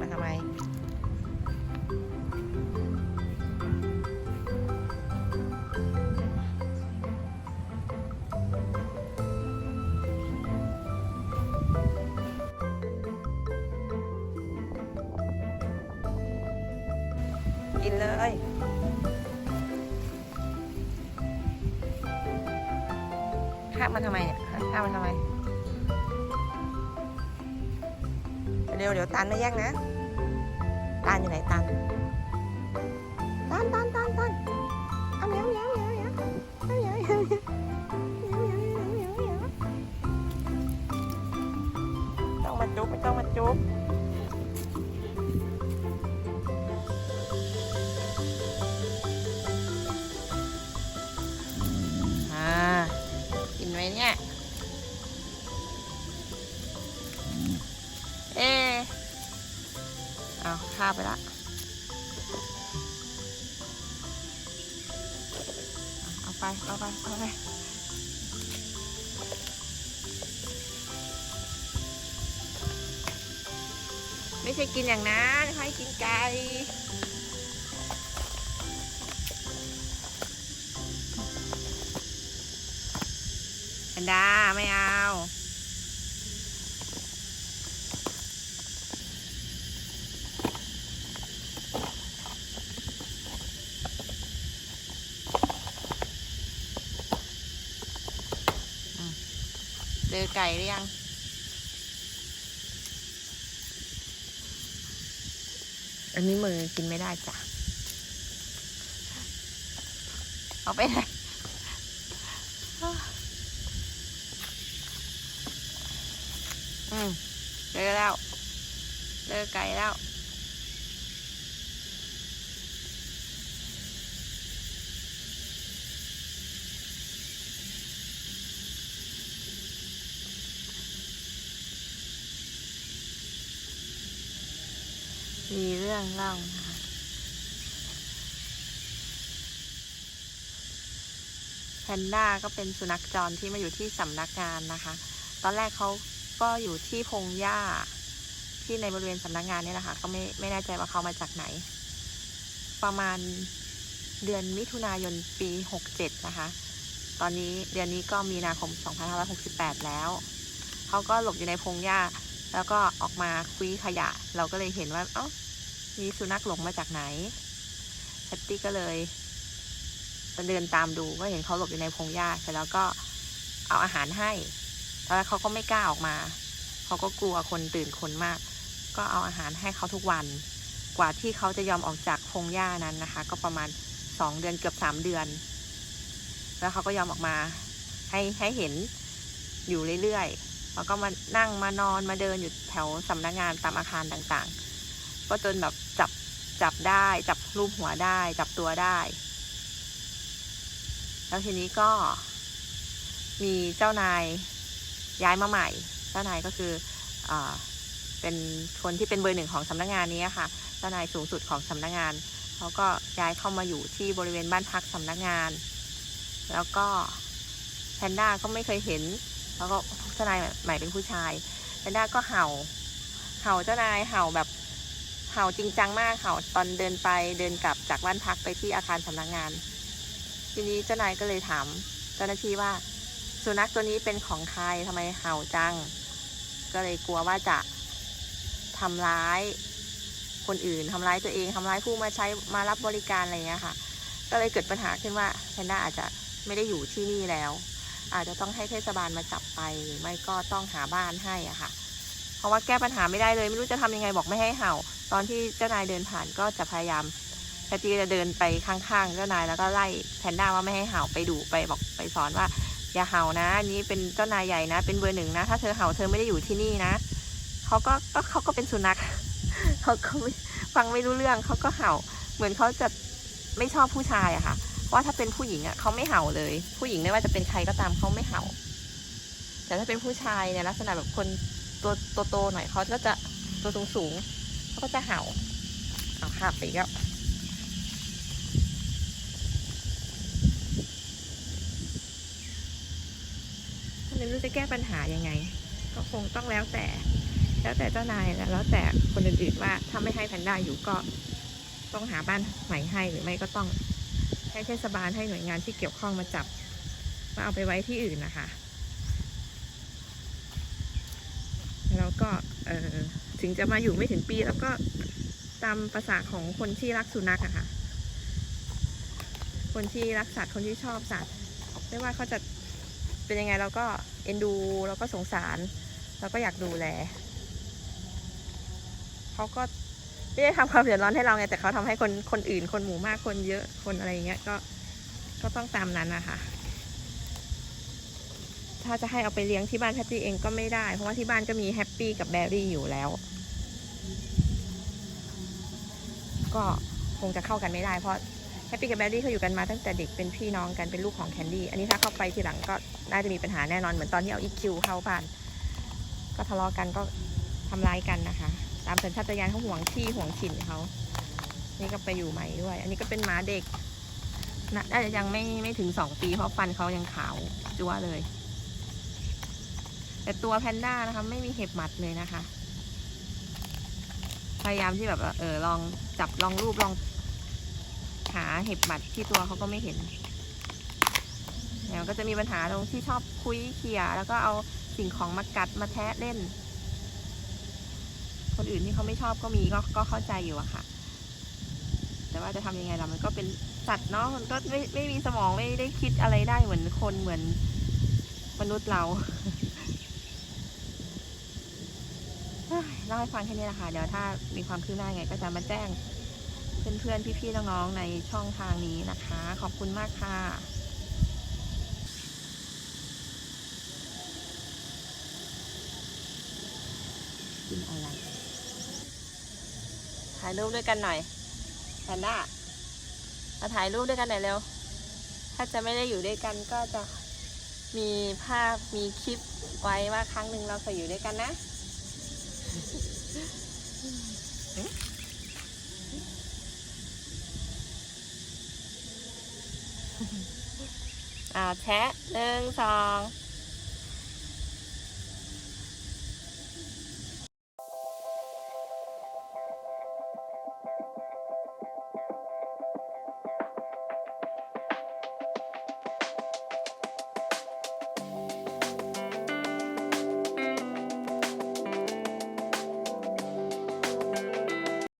มาทำไมกินเลย ข้ามมันทำไมเนี่ยข้ามมันทำไม เร็วเดี๋ยวตันมาแย่งนะตันอยู่ไหนตันตันตันตันตันเอาเหนียวเหนียวเหนียวเหนียวเหนียวเหมียวเหนียวต้องมาจุ๊บไม่ต้องมาจุ๊บาข้าไปละเอาไปเอาไปเอาไปไม่ใช่กินอย่างนั้นให้กินไก่แพนดาไม่เอา เจ อไก่หรือยัง อันนี้มือกินไม่ได้จ้ะ เอาไปไหนอืมเจอแล้วเจอไก่แล้ว มีเรื่องเล่านะคะแพนด้าก็เป็นสุนัขจรที่มาอยู่ที่สำนักงานนะคะ ตอนแรกเขาก็อยู่ที่พงหญ้าที่ในบริเวณสำนักงานนี่แหละค่ะก็ไม่ไม่แน่ใจว่าเขามาจากไหน ประมาณเดือนมิถุนายนปี 67 นะคะ ตอนนี้เดือนนี้ก็มีนาคม 2568 แล้ว เขาก็หลบอยู่ในพงหญ้า แล้วก็ออกมาคุยขยะ เราก็เลยเห็นว่า เอ้า มีสุนัขหลงมาจากไหนแพตตี้ก็เลยเดินตามดูก็เห็นเขาหลบอยู่ในพงหญ้าเสร็จแล้วก็เอาอาหารให้ตอนแรกเขาก็ไม่กล้าออกมา เขาก็กลัวคนตื่นคนมาก ก็เอาอาหารให้เขาทุกวัน กว่าที่เขาจะยอมออกจากพงหญ้านั้นนะคะ ก็ประมาณสองเดือนเกือบสามเดือน แล้วเขาก็ยอมออกมา ให้ให้เห็นอยู่เรื่อยๆ แล้วก็มานั่งมานอนมาเดินอยู่แถวสำนักงานตามอาคารต่างๆ ก็จนแบบจับจับได้จับรูปหัวได้ จับตัวได้ แล้วทีนี้ก็มีเจ้านายย้ายมาใหม่ เจ้านายก็คืออเป็นคนที่เป็นเบอร์หนึ่งของสำนักงานนี้ค่ะ เจ้านายสูงสุดของสำนักงานเขาก็ย้ายเข้ามาอยู่ที่บริเวณบ้านพักสำนักงาน แล้วก็แพนด้าก็ไม่เคยเห็น แล้วก็เจ้านายใหม่เป็นผู้ชายแพนด้าก็เห่า เห่าเจ้านายเห่าแบบ เห่าจริงจังมากเห่าตอนเดินไปเดินกลับจากบ้านพักไปที่อาคารสำนักงาน ทีนี้เจ้านายก็เลยถามเจ้าหน้าที่ว่า สุนัขตัวนี้เป็นของใครทำไมเห่าจัง ก็เลยกลัวว่าจะทำร้ายคนอื่นทำร้ายตัวเองทำร้ายผู้มาใช้มารับบริการอะไรเงี้ยค่ะ ก็เลยเกิดปัญหาขึ้นว่าแพนด้าอาจจะไม่ได้อยู่ที่นี่แล้ว อาจจะต้องให้เทศบาลมาจับไปหรือไม่ก็ต้องหาบ้านให้อะค่ะ เพราะว่าแก้ปัญหาไม่ได้เลย ไม่รู้จะทำยังไงบอกไม่ให้เห่า ตอนที่เจ้านายเดินผ่านก็จะพยายามแพตตี้จะเดินไปข้างๆ เจ้านายแล้วก็ไล่แพนด้าว่าไม่ให้เห่าไปดูไปบอกไปสอนว่า อย่าเห่านะนนี้เป็นเจ้านายใหญ่นะ เป็นเบอร์หนึ่งนะ ถ้าเธอเห่าเธอไม่ได้อยู่ที่นี่นะเขาก็ก็เขาก็เป็นสุนัขเขาก็ฟังไม่รู้เรื่องเขาก็เห่า เหมือนเขาจะไม่ชอบผู้ชายอะค่ะว่าถ้าเป็นผู้หญิงอะเขาไม่เห่าเลย ผู้หญิงไม่ว่าจะเป็นใครก็ตามเขาไม่เห่า แต่ถ้าเป็นผู้ชายเนี่ยลักษณะแบบคนตัวโตๆหน่อยเขาก็จะตัวสูงๆ เขาก็จะเห่าเอาค่ะไปกแล้วไม่รู้จะแก้ปัญหายังไง ก็คงต้องแล้วแต่ แล้วแต่เจ้านายแล้วแต่คนอื่นๆว่าถ้าไม่ให้แพนด้าอยู่ก็ต้องหาบ้านใหม่ให้หรือไม่ก็ต้องให้เทศบาลให้หน่วยงานที่เกี่ยวข้องมาจับมาเอาไปไว้ที่อื่นนะคะ แล้วก็เออ ถึงจะมาอยู่ไม่ถึงปีแล้วก็ตามภาษาของคนที่รักสุนัขอะค่ะ คนที่รักสัตว์คนที่ชอบสัตว์ ไม่ว่าเขาจะเป็นยังไงเราก็เอ็นดูเราก็สงสารเราก็อยากดูแลเขาก็ไม่ได้ทำความเดือดร้อนให้เราไงแต่เขาทำให้คนคนอื่นคนหมู่มากคนเยอะคนอะไรอย่างเงี้ยก็ก็ต้องตามนั้นนะคะ ถ้าจะให้เอาไปเลี้ยงที่บ้านแพตตี้เองก็ไม่ได้ เพราะว่าที่บ้านก็มีแฮปปี้กับแบรี่อยู่แล้ว ก็คงจะเข้ากันไม่ได้เพราะแฮปปี้กับแบรี่เขาอยู่กันมาตั้งแต่เด็กเป็นพี่น้องกันเป็นลูกของแคนดี้อันนี้ถ้าเข้าไปทีหลังก็น่าจะมีปัญหาแน่นอนเหมือนตอนที่เอาอีคิวเข้าบ้าน ก็ทะเลาะกันก็ทำร้ายกันนะคะ ตามสัญชาตญาณเขาห่วงที่ห่วงถิ่นเขานี่ก็ไปอยู่ใหม่ด้วย อันนี้ก็เป็นหมาเด็กน่าจะยังไม่ไม่ถึงสองปีเพราะฟันเขายังขาวจั๊วเลย แต่ตัวแพนด้านะคะ ไม่มีเห็บหมัดเลยนะคะ พยายามที่แบบเออลองจับลองรูปลอง หาเห็บหมัดที่ตัวเขาก็ไม่เห็นแล้วก็จะมีปัญหาตรงที่ชอบคุยเขี่ยแล้วก็เอาสิ่งของมากัดมาแทะเล่น คนอื่นที่เขาไม่ชอบก็มีก็ก็เข้าใจอยู่อะค่ะ แต่ว่าจะทำยังไงล่ะมันก็เป็นสัตว์เนาะมันก็ไม่ไม่มีสมองไม่ได้คิดอะไรได้เหมือนคนเหมือนมนุษย์เรา เฮ้ย เล่าให้ฟังแค่นี้แหละค่ะ เดี๋ยวถ้ามีความคืบหน้าไงก็จะมาแจ้งเพื่อนๆ พี่ๆ น้องๆ ในช่องทางนี้นะคะ ขอบคุณมากค่ะกินอะไรถ่ายรูปด้วยกันหน่อยแพนด้ามาถ่ายรูปด้วยกันหน่อยเร็ว ถ้าจะไม่ได้อยู่ด้วยกันก็จะมีภาพมีคลิปไว้ว่าครั้งหนึ่งเราเคยอยู่ด้วยกันนะ อ่าแชะหนึ่งสอง